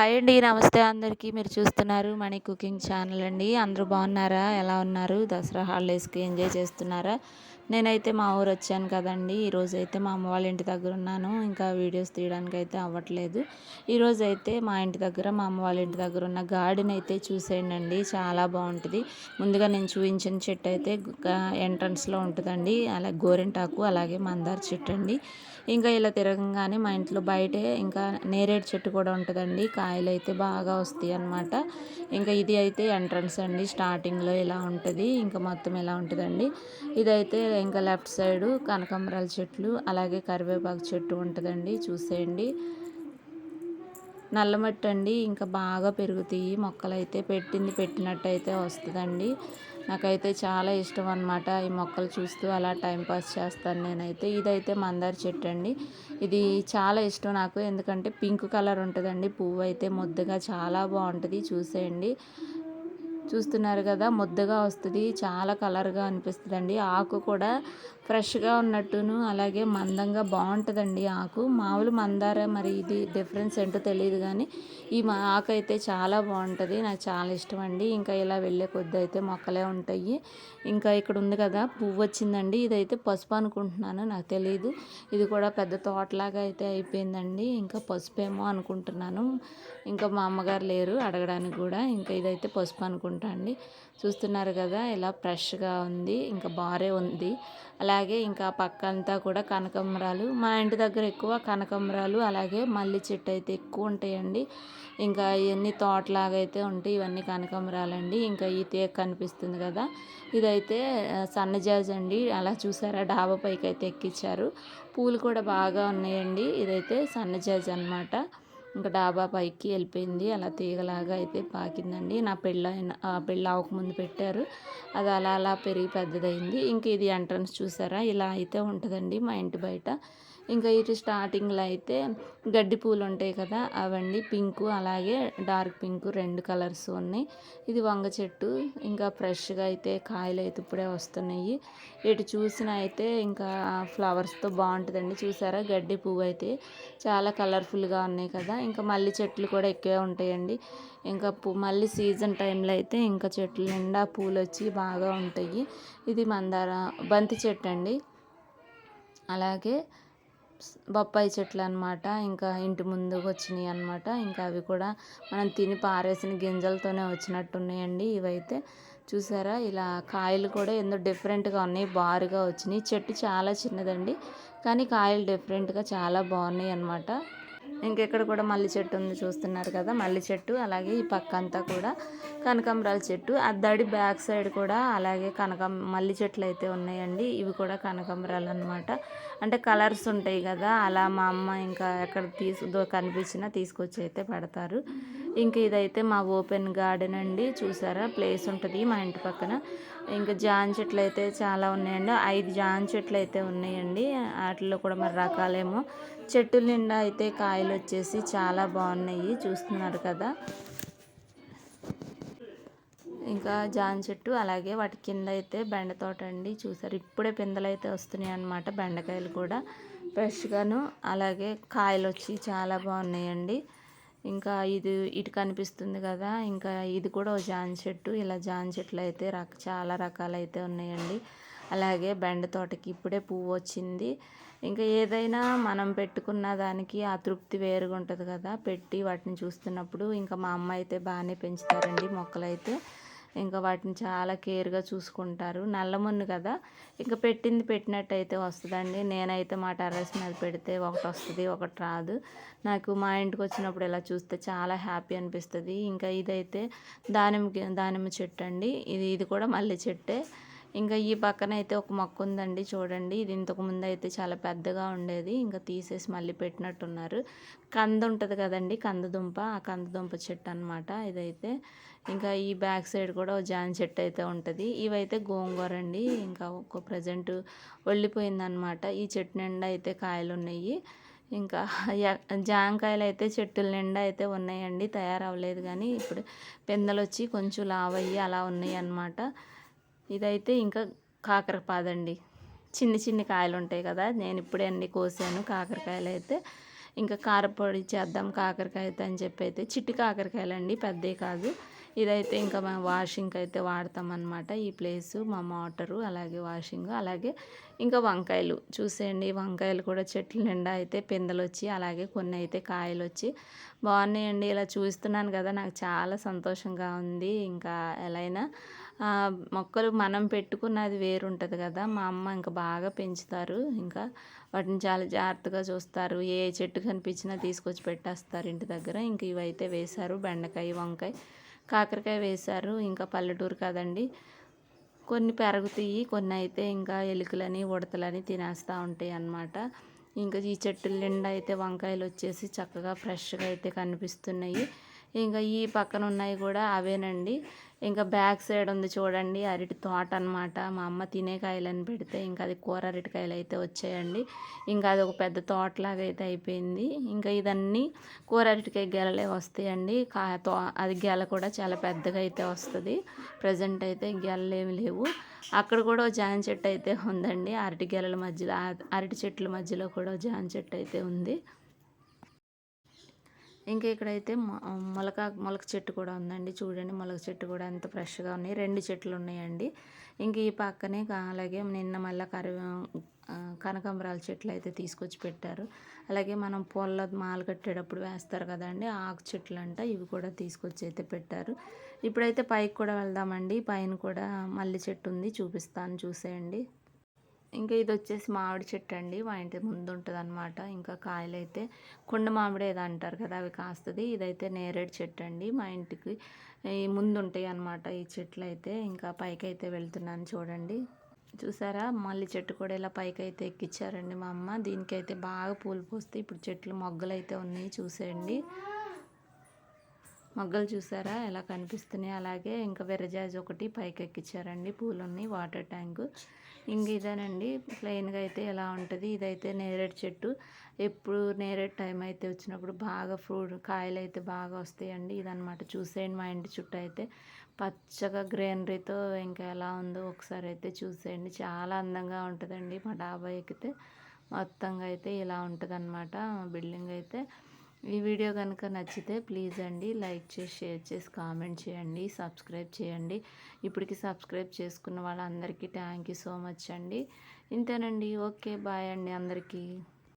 Hi అండి నమస్తే అందరికీ. మీరు చూస్తున్నారు మనీ కుకింగ్ ఛానల్ అండి. అందరూ బాగున్నారా? ఎలా ఉన్నారు? దసరా హాలిడేస్కి ఎంజాయ్ చేస్తున్నారా? నేనైతే మా ఊరు వచ్చాను కదండి. ఈరోజు అయితే మా అమ్మ వాళ్ళ ఇంటి దగ్గర ఉన్నాను. ఇంకా వీడియోస్ తీయడానికి అయితే అవ్వట్లేదు. ఈరోజు అయితే మా ఇంటి దగ్గర మా అమ్మ వాళ్ళ ఇంటి దగ్గర ఉన్న గార్డెన్ అయితే చూసేయండి చాలా బాగుంటుంది. ముందుగా నేను చూపించిన చెట్టు అయితే ఎంట్రన్స్లో ఉంటుందండి. అలాగే గోరింటాకు అలాగే మందార చెట్టు అండి ఇంకా ఇలా తిరగంగానే మా ఇంట్లో బయటే ఇంకా నేరేడు చెట్టు కూడా ఉంటుందండి. కాయలు అయితే బాగా వస్తాయి అన్నమాట. ఇంకా ఇది అయితే ఎంట్రన్స్ అండి. స్టార్టింగ్లో ఇలా ఉంటుంది. ఇంకా మొత్తం ఇలా ఉంటుందండి? ఇదైతే ఇంకా లెఫ్ట్ సైడు కనకాంబరాల చెట్లు అలాగే కరివేపాకు చెట్టు ఉంటుందండి. చూసేయండి. నల్లమట్టి అండి. ఇంకా బాగా పెరుగుతాయి. మొక్కలు అయితే పెట్టింది పెట్టినట్టు అయితే వస్తుందండి. నాకైతే చాలా ఇష్టం అనమాట ఈ మొక్కలు చూస్తూ అలా టైంపాస్ చేస్తాను నేనైతే. ఇదైతే మందార చెట్టు అండి. ఇది చాలా ఇష్టం నాకు. ఎందుకంటే పింక్ కలర్ ఉంటుందండి. పువ్వు అయితే ముద్దగా చాలా బాగుంటుంది. చూసేయండి. చూస్తున్నారు కదా ముద్దగా వస్తుంది చాలా కలర్గా అనిపిస్తుంది అండి ఆకు కూడా ఫ్రెష్గా ఉన్నట్టును అలాగే మందంగా బాగుంటుందండి ఆకు. మామూలు మందార మరి ఇది డిఫరెన్స్ ఏంటో తెలియదు కానీ ఈ మా ఆకు అయితే చాలా బాగుంటుంది. నాకు చాలా ఇష్టం అండి ఇంకా ఇలా వెళ్ళే కొద్ది అయితే మొక్కలే ఉంటాయి. ఇంకా ఇక్కడ ఉంది కదా పువ్వు వచ్చిందండి. ఇదైతే పసుపు అనుకుంటున్నాను నాకు తెలియదు ఇది కూడా పెద్ద తోటలాగా అయితే అయిపోయిందండి. ఇంకా పసుపు ఏమో అనుకుంటున్నాను. ఇంకా మా అమ్మగారు లేరు అడగడానికి కూడా. ఇంకా ఇదైతే పసుపు అనుకుంటా అండి. చూస్తున్నారు కదా ఇలా ఫ్రెష్గా ఉంది. ఇంకా బారే ఉంది. అలా అలాగే ఇంకా పక్క అంతా కూడా కనకమరాలు మా ఇంటి దగ్గర ఎక్కువ కనకమరాలు అలాగే మల్లి చెట్టు అయితే ఎక్కువ ఉంటాయండి. ఇంకా ఇవన్నీ తోటలాగా అయితే ఉంటాయి ఇవన్నీ కనకంబరాలండి. ఇంకా ఈ తీగ కనిపిస్తుంది కదా. ఇదైతే సన్నజాజ్ అండి. అలా చూసారా? డాబా పైకి అయితే ఎక్కించారు పూలు కూడా బాగా ఉన్నాయండి. ఇదైతే సన్నజాజ్ అనమాట ఇంకా డాబా పైకి వెళ్ళిపోయింది. అలా తీగలాగా అయితే పాకిందండి. నా పెళ్ళైన పెళ్ళి అవ్వకముందు పెట్టారు. అది అలా అలా పెరిగి పెద్దదైంది. ఇంకా ఇది ఎంట్రన్స్ చూసారా? ఇలా అయితే ఉంటుందండి మా ఇంటి బయట. ఇంకా ఇటు స్టార్టింగ్లో అయితే గడ్డి పూలు ఉంటాయి కదా అవండి పింకు అలాగే డార్క్ పింక్ రెండు కలర్స్ ఉన్నాయి. ఇది వంగ చెట్టు. ఇంకా ఫ్రెష్గా అయితే కాయలు అయితే ఇప్పుడే వస్తున్నాయి. ఇటు చూసిన అయితే ఇంకా ఫ్లవర్స్తో బాగుంటుందండి. చూసారా? గడ్డి పువ్వు అయితే చాలా కలర్ఫుల్గా ఉన్నాయి కదా. ఇంకా మళ్ళీ చెట్లు కూడా ఎక్కువే ఉంటాయండి. ఇంకా పూ మళ్ళీ సీజన్ టైంలో అయితే ఇంకా చెట్లు నిండా పూలు వచ్చి బాగా ఉంటాయి. ఇది మందార బంతి చెట్టు అండి అలాగే బొప్పాయి చెట్లు అనమాట ఇంకా ఇంటి ముందుకు వచ్చినాయి అనమాట ఇంకా అవి కూడా మనం తిని పారేసిన గింజలతోనే వచ్చినట్టు ఉన్నాయండి ఇవైతే. చూసారా? ఇలా కాయలు కూడా ఎంతో డిఫరెంట్గా ఉన్నాయి బారుగా వచ్చినాయి. చెట్టు చాలా చిన్నదండి కానీ కాయలు డిఫరెంట్గా చాలా బాగున్నాయి అనమాట ఇంకెక్కడ కూడా మల్లి చెట్టు ఉంది చూస్తున్నారు కదా మల్లి చెట్టు అలాగే ఈ పక్క అంతా కూడా కనకాంబరాల చెట్టు. అద్దడి బ్యాక్ సైడ్ కూడా అలాగే కనకం మల్లి చెట్లు అయితే ఉన్నాయండి. ఇవి కూడా కనకాంబరాలు అనమాట అంటే కలర్స్ ఉంటాయి కదా అలా మా అమ్మ ఇంకా ఎక్కడ తీసు కనిపించినా తీసుకొచ్చి అయితే పెడతారు. ఇంకా ఇదైతే మా ఓపెన్ గార్డెన్ అండి. చూసారా? ప్లేస్ ఉంటుంది మా ఇంటి పక్కన. ఇంకా జాన్ చెట్లు అయితే చాలా ఉన్నాయండి. ఐదు జాన్ చెట్లు అయితే ఉన్నాయండి. వాటిలో కూడా మరి రకాలేమో. చెట్టు నిండా అయితే కాయలు వచ్చేసి చాలా బాగున్నాయి. చూస్తున్నారు కదా? ఇంకా జాన్ చెట్టు అలాగే వాటి కింద అయితే బెండ తోట అండి. చూసారు? ఇప్పుడే పిందెలు అయితే వస్తున్నాయి అన్నమాట బెండకాయలు కూడా. ఫ్రెష్గాను అలాగే కాయలు వచ్చి చాలా బాగున్నాయండి. ఇంకా ఇది ఇటు కనిపిస్తుంది కదా ఇంకా ఇది కూడా ఒక జాన్ చెట్టు. ఇలా జాన్ చెట్లు అయితే రక చాలా రకాలు అయితే ఉన్నాయండి. అలాగే బెండ తోటకి ఇప్పుడే పువ్వు వచ్చింది. ఇంకా ఏదైనా మనం పెట్టుకున్న దానికి ఆ తృప్తి వేరుగా ఉంటుంది కదా పెట్టి వాటిని చూస్తున్నప్పుడు ఇంకా మా అమ్మ అయితే బాగానే పెంచుతారండి మొక్కలైతే. ఇంకా వాటిని చాలా కేర్గా చూసుకుంటారు. నల్లమున్ను కదా? ఇంకా పెట్టింది పెట్టినట్టు అయితే వస్తుందండి. నేనైతే మా టెర్రస్ మీద పెడితే ఒకటి వస్తుంది ఒకటి రాదు. నాకు మా ఇంటికి వచ్చినప్పుడు ఇలా చూస్తే చాలా హ్యాపీ అనిపిస్తుంది. ఇంకా ఇదైతే దానిమ్మ దానిమ్మ చెట్టు అండి. ఇది ఇది కూడా మల్లె చెట్టే. ఇంకా ఈ పక్కన అయితే ఒక మొక్క ఉందండి చూడండి. ఇది ఇంతకు ముందు అయితే చాలా పెద్దగా ఉండేది. ఇంకా తీసేసి మళ్ళీ పెట్టినట్టున్నారు. కంద ఉంటుంది కదండి కందదుంప ఆ కందదుంప చెట్టు అనమాట ఇదైతే. ఇంకా ఈ బ్యాక్ సైడ్ కూడా జాన్ చెట్టు అయితే ఉంటుంది. ఇవైతే గోంగూర అండి ఇంకా ఒక ప్రజెంట్ ఒళ్ళిపోయిందనమాట ఈ చెట్టు నిండా అయితే కాయలు ఉన్నాయి ఇంకా జాంకాయలు అయితే చెట్టుల నిండా అయితే ఉన్నాయండి. తయారవ్వలేదు కానీ ఇప్పుడు పెందలు వచ్చి కొంచెం లావయ్యి అలా ఉన్నాయి అన్నమాట ఇదైతే ఇంకా కాకరపాదండి. చిన్ని చిన్ని కాయలు ఉంటాయి కదా నేను ఇప్పుడే అన్ని కోసాను కాకరకాయలు అయితే ఇంకా కారపొడి చేద్దాం కాకరకాయతో అని చెప్పి అయితే చిట్టి కాకరకాయలండి పెద్దవి కాదు. ఇదైతే ఇంకా మేము వాషింగ్కి అయితే వాడతాం అనమాట ఈ ప్లేసు మా మోటరు అలాగే వాషింగ్ అలాగే ఇంకా వంకాయలు. చూసేయండి వంకాయలు కూడా చెట్ల నిండా అయితే పిందెలు వచ్చి అలాగే కొన్ని అయితే కాయలు వచ్చి బాగున్నాయండి. ఇలా చూస్తున్నాను కదా నాకు చాలా సంతోషంగా ఉంది. ఇంకా ఎలా అయినా మొక్కలు మనం పెట్టుకున్నది వేరుంటుంది కదా మా అమ్మ ఇంకా బాగా పెంచుతారు. ఇంకా వాటిని చాలా జాగ్రత్తగా చూస్తారు. ఏ చెట్టు కనిపించినా తీసుకొచ్చి పెట్టేస్తారు ఇంటి దగ్గర. ఇంక ఇవైతే వేశారు బెండకాయ వంకాయ. కాకరకాయ వేశారు ఇంకా పల్లెటూరు కదండి. కొన్ని పెరుగుతాయి కొన్ని అయితే ఇంకా ఎలుకలని ఉడతలని తినేస్తూ ఉంటాయి అన్నమాట. ఇంకా ఈ చెట్టు నిండా అయితే వంకాయలు వచ్చేసి చక్కగా ఫ్రెష్గా అయితే కనిపిస్తున్నాయి. ఇంకా ఈ పక్కన ఉన్నాయి కూడా అవేనండి. ఇంకా బ్యాక్ సైడ్ ఉంది చూడండి అరటి తోట అనమాట మా అమ్మ తినే కాయలని పెడితే ఇంకా అది కూర అరటికాయలు అయితే వచ్చాయండి. ఇంకా అది ఒక పెద్ద తోటలాగా అయితే అయిపోయింది. ఇంకా ఇదన్నీ కూర అరటికాయ గెలలే వస్తాయండి. కా తో అది గెల కూడా చాలా పెద్దగా అయితే వస్తుంది. ప్రజెంట్ అయితే గెలలు ఏమి లేవు. అక్కడ కూడా జాన్ చెట్టు అయితే ఉందండి. అరటి గెలల మధ్యలో అరటి చెట్ల మధ్యలో కూడా జాన్ చెట్టు అయితే ఉంది. ఇంకా ఇక్కడైతే మొలక మొలక చెట్టు కూడా ఉందండి. చూడండి మొలక చెట్టు కూడా ఎంత ఫ్రెష్గా ఉన్నాయి. రెండు చెట్లు ఉన్నాయండి. ఇంక ఈ పక్కనే అలాగే నిన్న మళ్ళీ కరి కనకాంబరాల చెట్లు అయితే తీసుకొచ్చి పెట్టారు. అలాగే మనం పొల్ల మాల కట్టేటప్పుడు వేస్తారు కదండి ఆకు చెట్లు అంట ఇవి కూడా తీసుకొచ్చి అయితే పెట్టారు. ఇప్పుడైతే పైకి కూడా వెళ్దామండి. పైన కూడా మల్లి చెట్టు ఉంది. చూపిస్తాను చూసేయండి. ఇంకా ఇది వచ్చేసి మామిడి చెట్టు అండి. మా ఇంటి ముందు ఉంటుంది అనమాట ఇంకా కాయలు అయితే కొండ మామిడి ఏదో అంటారు కదా అవి కాస్తుంది. ఇదైతే నేరేడు చెట్టు అండి. మా ఇంటికి ఈ ముందు ఉంటాయి అనమాట ఈ చెట్లు అయితే ఇంకా పైకి అయితే వెళ్తున్నాను చూడండి. చూసారా? మళ్ళీ చెట్టు కూడా ఇలా పైకి అయితే ఎక్కిచ్చారండి మా అమ్మ. దీనికైతే బాగా పూలు పోస్తే ఇప్పుడు చెట్లు మొగ్గలు అయితే ఉన్నాయి చూసేయండి. మొగ్గలు చూసారా? ఎలా కనిపిస్తున్నాయి? అలాగే ఇంకా విరజాజ్ ఒకటి పైకి ఎక్కించారండి పూలు ఉన్నాయి వాటర్ ట్యాంకు. ఇంక ఇదేనండి. ప్లెయిన్గా అయితే ఎలా ఉంటుంది? ఇదైతే నేరేడు చెట్టు. ఎప్పుడు నేరేడు టైం అయితే వచ్చినప్పుడు బాగా ఫ్రూట్ కాయలు అయితే బాగా వస్తాయండి. ఇదనమాట చూసేయండి మా ఇంటి చుట్టూ అయితే. పచ్చగా గ్రీనరీతో ఇంకా ఎలా ఉందో ఒకసారి అయితే చూసేయండి. చాలా అందంగా ఉంటుందండి మా డాబా ఎక్కితే. మొత్తంగా అయితే ఇలా ఉంటుందన్నమాట బిల్డింగ్ అయితే. ఈ వీడియో కనుక నచ్చితే ప్లీజ్ అండి లైక్ చేసి షేర్ చేసి కామెంట్ చేయండి సబ్స్క్రైబ్ చేయండి. ఇప్పటికి సబ్స్క్రైబ్ చేసుకున్న వాళ్ళందరికీ థ్యాంక్ యూ సో మచ్ అండి. ఇంతేనండి. ఓకే బాయ్ అండి అందరికీ.